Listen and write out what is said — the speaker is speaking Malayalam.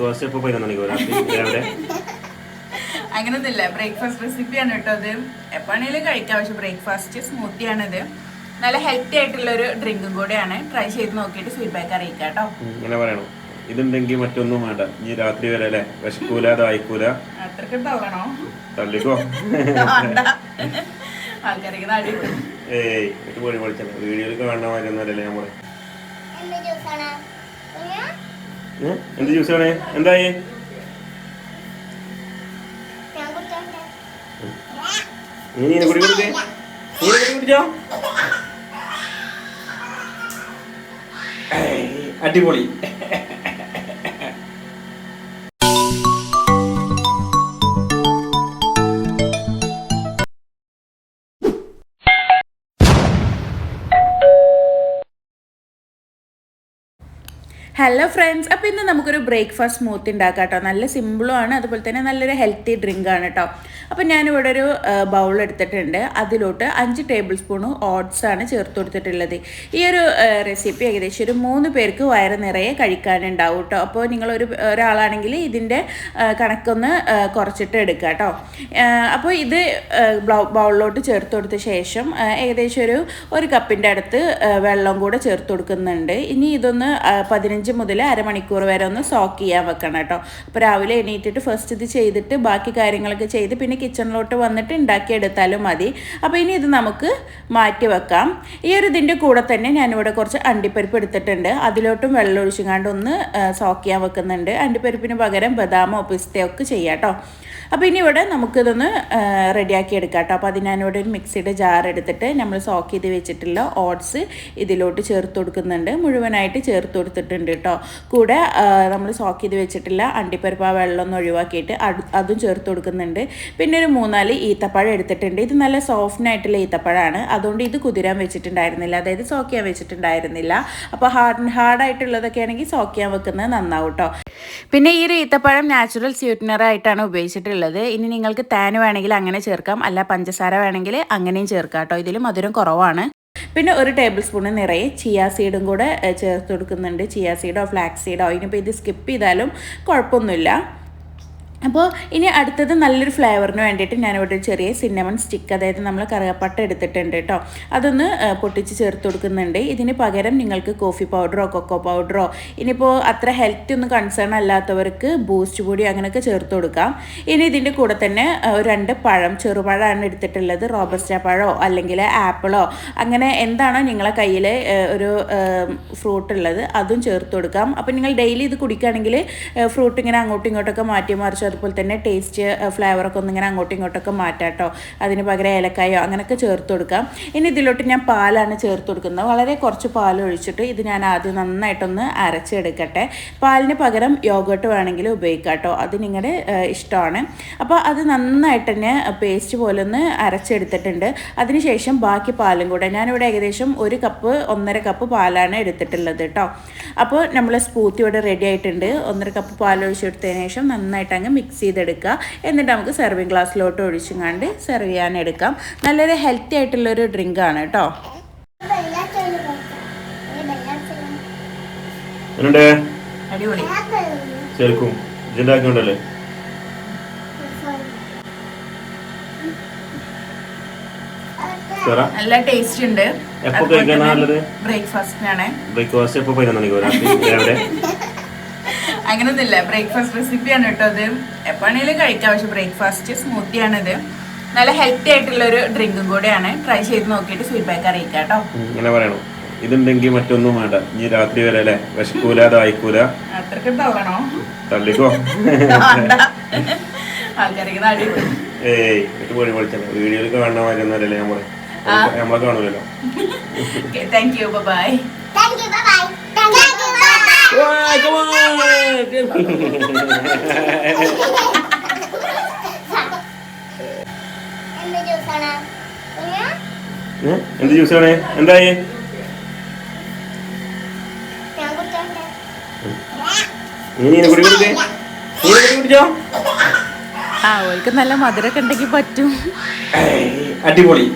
ദോശ ഇപ്പോൾ പതിനൊന്ന് മണിക്ക് രാത്രി രാവിലെ അങ്ങനൊന്നുമില്ല. ബ്രേക്ക്ഫാസ്റ്റ് റെസിപ്പിയാണ് കേട്ടോ അത് എപ്പോഴാണെങ്കിലും കഴിക്കാം. പക്ഷെ ബ്രേക്ക്ഫാസ്റ്റ് സ്മൂത്തി സ്മൂത്തിയാണിത് നല്ല ഹെൽത്തി ആയിട്ടുള്ള ഒരു ഡ്രിങ്കും കൂടെയാണ് ട്രൈ ചെയ്ത് നോക്കിയിട്ട് ഫീഡ്ബാക്ക് അറിയിക്കാം കേട്ടോ. ഉം, ഇങ്ങനെ പറയണം. ഇതുണ്ടെങ്കിൽ മറ്റൊന്നും വേണ്ട. ഇനി രാത്രി വരെ അല്ലേ? വിശക്കൂല ദായിക്കൂല അത്രയ്ക്ക് തള്ളിക്കോ? ആൾക്കാർക്ക് നാടി ഏയ് പൊടി പൊളിച്ചല്ല വീഡിയോയിൽ കാണുന്ന മാതിരി നമ്മൾ എന്ത് ജ്യൂസാണ് കുഞ്ഞാ ഏ? എന്ത് ജ്യൂസാണ് എന്തായി? നീ കുടി നീ കുടി കുടിച്ചോ? അടിപൊളി. ഹലോ ഫ്രണ്ട്സ് അപ്പോൾ ഇന്ന് നമുക്കൊരു ബ്രേക്ക്ഫാസ്റ്റ് സ്മൂത്ത് ഉണ്ടാക്കാം കേട്ടോ. നല്ല സിമ്പിളും ആണ്. അതുപോലെ തന്നെ നല്ലൊരു ഹെൽത്തി ഡ്രിങ്ക് ആണ് കേട്ടോ. അപ്പോൾ ഞാനിവിടെ ഒരു ബൗൾ എടുത്തിട്ടുണ്ട്. അതിലോട്ട് അഞ്ച് ടേബിൾ സ്പൂൺ ഓട്സ് ആണ് ചേർത്ത് കൊടുത്തിട്ടുള്ളത്. ഈ ഒരു റെസിപ്പി ഏകദേശം ഒരു മൂന്ന് പേർക്ക് വയറ് നിറയെ കഴിക്കാനുണ്ടാവും കേട്ടോ അപ്പോൾ നിങ്ങളൊരു ഒരാളാണെങ്കിൽ ഇതിന്റെ കണക്കൊന്ന് കുറച്ചിട്ട് എടുക്കുക കേട്ടോ അപ്പോൾ ഇത് ബൗളിലോട്ട് ചേർത്ത് കൊടുത്ത ശേഷം ഏകദേശം ഒരു ഒരു കപ്പിന്റെ അടുത്ത് വെള്ളം കൂടെ ചേർത്ത് കൊടുക്കുന്നുണ്ട്. ഇനി ഇതൊന്ന് പതിനഞ്ച് മുതൽ അരമണിക്കൂർ വരെ ഒന്ന് സോക്ക് ചെയ്യാൻ വെക്കണം കേട്ടോ അപ്പോൾ രാവിലെ എണീറ്റിട്ട് ഫസ്റ്റ് ഇത് ചെയ്തിട്ട് ബാക്കി കാര്യങ്ങളൊക്കെ ചെയ്ത് പിന്നെ കിച്ചണിലോട്ട് വന്നിട്ട് ഉണ്ടാക്കിയെടുത്താലും മതി. അപ്പോൾ ഇനി ഇത് നമുക്ക് മാറ്റി വെക്കാം. ഈ ഒരു ഇതിന്റെ കൂടെ തന്നെ ഞാനിവിടെ കുറച്ച് അണ്ടിപ്പരിപ്പ് എടുത്തിട്ടുണ്ട്. അതിലോട്ടും വെള്ളം ഒഴിച്ചുകൊണ്ട് ഒന്ന് സോക്ക് ചെയ്യാൻ വെക്കുന്നുണ്ട്. അണ്ടിപ്പരിപ്പിന് പകരം ബദാമോ പിസ്തയോ ഒക്കെ ചെയ്യാം കേട്ടോ അപ്പോൾ ഇനി ഇവിടെ നമുക്കിതൊന്ന് റെഡിയാക്കി എടുക്കാം കേട്ടോ അപ്പോൾ അത് ഞാനിവിടെ ഒരു മിക്സിയുടെ ജാർ എടുത്തിട്ട് നമ്മൾ സോക്ക് ചെയ്ത് വെച്ചിട്ടുള്ള ഓട്സ് ഇതിലോട്ട് ചേർത്ത് കൊടുക്കുന്നുണ്ട്. മുഴുവനായിട്ട് ചേർത്ത് കൊടുത്തിട്ടുണ്ട് കേട്ടോ കൂടെ നമ്മൾ സോക്ക് ചെയ്ത് വെച്ചിട്ടുള്ള അണ്ടിപ്പരിപ്പ് ആ വെള്ളം ഒന്ന് ഒഴിവാക്കിയിട്ട് അതും ചേർത്ത് കൊടുക്കുന്നുണ്ട്. പിന്നെ ഒരു മൂന്നാൽ ഈത്തപ്പഴം എടുത്തിട്ടുണ്ട്. ഇത് നല്ല സോഫ്റ്റ് ആയിട്ടുള്ള ഈത്തപ്പഴമാണ് അതുകൊണ്ട് ഇത് കുതിരാൻ വെച്ചിട്ടുണ്ടായിരുന്നില്ല. അതായത് സോക്ക് ചെയ്യാൻ വെച്ചിട്ടുണ്ടായിരുന്നില്ല. അപ്പോൾ ഹാർഡ് ഹാർഡ് ആയിട്ടുള്ളതൊക്കെ ആണെങ്കിൽ സോക്ക് ചെയ്യാൻ വെക്കുന്നത് നന്നാവും കേട്ടോ പിന്നെ ഈ ഒരു ഈത്തപ്പഴം നാച്ചുറൽ സ്വീറ്റ്നർ ആയിട്ടാണ് ഉപയോഗിച്ചിട്ടുള്ളത്. ഇനി നിങ്ങൾക്ക് താൻ വേണമെങ്കിൽ അങ്ങനെ ചേർക്കാം. അല്ല പഞ്ചസാര വേണമെങ്കിൽ അങ്ങനെയും ചേർക്കാം കേട്ടോ ഇതിൽ മധുരം കുറവാണ്. പിന്നെ ഒരു ടേബിൾ സ്പൂണ് നിറയെ ചിയാ സീഡും കൂടെ ചേർത്ത് കൊടുക്കുന്നുണ്ട്. ചിയാ സീഡോ ഫ്ലാക്സ് സീഡോ ഇനിയിപ്പോൾ ഇത് സ്കിപ്പ് ചെയ്താലും കുഴപ്പമൊന്നുമില്ല. അപ്പോൾ ഇനി അടുത്തത് നല്ലൊരു ഫ്ലേവറിന് വേണ്ടിയിട്ട് ഞാനിവിടെ ഒരു ചെറിയ സിന്നമൺ സ്റ്റിക്ക് അതായത് നമ്മൾ കറുകപ്പട്ട എടുത്തിട്ടുണ്ട് കേട്ടോ. അതൊന്ന് പൊട്ടിച്ച് ചേർത്ത് കൊടുക്കുന്നുണ്ട്. ഇതിന് പകരം നിങ്ങൾക്ക് കോഫി പൗഡറോ കൊക്കോ പൗഡറോ ഇനിയിപ്പോൾ അത്ര ഹെൽത്തി ഒന്നും കൺസേൺ അല്ലാത്തവർക്ക് ബൂസ്റ്റ് പൊടി അങ്ങനെയൊക്കെ ചേർത്ത് കൊടുക്കാം. ഇനി ഇതിന്റെ കൂടെ തന്നെ രണ്ട് പഴം ചെറുപഴമാണ് എടുത്തിട്ടുള്ളത്. റോബസ്റ്റ പഴമോ അല്ലെങ്കിൽ ആപ്പിളോ അങ്ങനെ എന്താണോ നിങ്ങളെ കയ്യിൽ ഒരു ഫ്രൂട്ട് ഉള്ളത് അതും ചേർത്ത് കൊടുക്കാം. അപ്പോൾ നിങ്ങൾ ഡെയിലി ഇത് കുടിക്കുകയാണെങ്കിൽ ഫ്രൂട്ട് ഇങ്ങനെ അങ്ങോട്ടും ഇങ്ങോട്ടൊക്കെ മാറ്റി മറിച്ചു അതുപോലെ തന്നെ ടേസ്റ്റ് ഫ്ലേവറൊക്കെ ഒന്ന് ഇങ്ങനെ അങ്ങോട്ടും ഇങ്ങോട്ടൊക്കെ മാറ്റാം കേട്ടോ അതിന് പകരം ഏലക്കായോ അങ്ങനെയൊക്കെ ചേർത്ത് കൊടുക്കാം. ഇനി ഇതിലോട്ട് ഞാൻ പാലാണ് ചേർത്ത് കൊടുക്കുന്നത്. വളരെ കുറച്ച് പാൽ ഒഴിച്ചിട്ട് ഇത് ഞാൻ ആദ്യം നന്നായിട്ടൊന്ന് അരച്ചെടുക്കട്ടെ. പാലിന് പകരം യോഗട്ട് വേണമെങ്കിൽ ഉപയോഗിക്കാം കേട്ടോ അത് നിങ്ങളുടെ ഇഷ്ടമാണ്. അപ്പോൾ അത് നന്നായിട്ട് തന്നെ പേസ്റ്റ് പോലെ ഒന്ന് അരച്ചെടുത്തിട്ടുണ്ട്. അതിനുശേഷം ബാക്കി പാലും കൂടെ. ഞാനിവിടെ ഏകദേശം ഒരു കപ്പ് ഒന്നര കപ്പ് പാലാണ് എടുത്തിട്ടുള്ളത് കേട്ടോ അപ്പോൾ നമ്മൾ സ്പൂത്തി ഇവിടെ റെഡി ആയിട്ടുണ്ട്. ഒന്നര കപ്പ് പാൽ ഒഴിച്ചെടുത്തതിന് ശേഷം നന്നായിട്ട് അങ്ങ് മിക്സ് ചെയ്തെടുക്കുക. എന്നിട്ട് നമുക്ക് സെർവിങ് ഗ്ലാസ്സിലോട്ട് ഒഴിച്ചുങ്ങാണ്ട് സെർവ് ചെയ്യാൻ എടുക്കാം. നല്ലൊരു ഹെൽത്തി ആയിട്ടുള്ളൊരു ഡ്രിങ്ക് ആണ് കേട്ടോ അടിപൊളി. നല്ല ടേസ്റ്റ് ഉണ്ട്. ബ്രേക്ക്ഫാസ്റ്റിനാണ് ബ്രേക്ക്ഫാസ്റ്റ് എപ്പോ പതിനൊന്ന് മണിക്ക് രാത്രി രാവിലെ അങ്ങനൊന്നുമില്ല ബ്രേക്ക്ഫാസ്റ്റ് റെസിപ്പിയാണ് കേട്ടോ അത് എപ്പോഴാണെങ്കിലും കഴിക്കാം. പക്ഷെ ബ്രേക്ക്ഫാസ്റ്റ് സ്മൂത്തിയാണിത് നല്ല ഹെൽത്തി ആയിട്ടുള്ള ഒരു ഡ്രിങ്കും കൂടെയാണ്. ട്രൈ ചെയ്ത് നോക്കിയിട്ട് ഫീഡ്ബാക്ക് അറിയിക്കാട്ടോ ഇങ്ങനെ പറയണം. ഇതുണ്ടെങ്കിൽ മറ്റൊന്നും വേണ്ട. ഇനി രാത്രി വരെ അല്ലേ? വിശക്കൂല ദായിക്കൂല അത്രയ്ക്ക് ഉണ്ടാവണോ? തള്ളിക്കോ? ആൾക്കാർക്ക് ഏയ് ഇട്ട് പൊടി പൊളിച്ചല്ല വീഡിയോയിൽ കാണുന്ന മാതിരി ഒന്നല്ലല്ലേ നമ്മൾ. നമ്മളെ കാണൂലല്ലോ. താങ്ക് യു ബൈ എന്ത് ജ്യൂസ് ആണ്? എന്തായി? ഞാൻ കുടിച്ചോട്ടെ നീ നീ കുടി കുടിച്ചേ നീ കുടി കുടിച്ചോ? ആ ഓൾക്ക് നല്ല മധുരമൊക്കെ ഉണ്ടെങ്കിൽ പറ്റും. അടിപൊളി.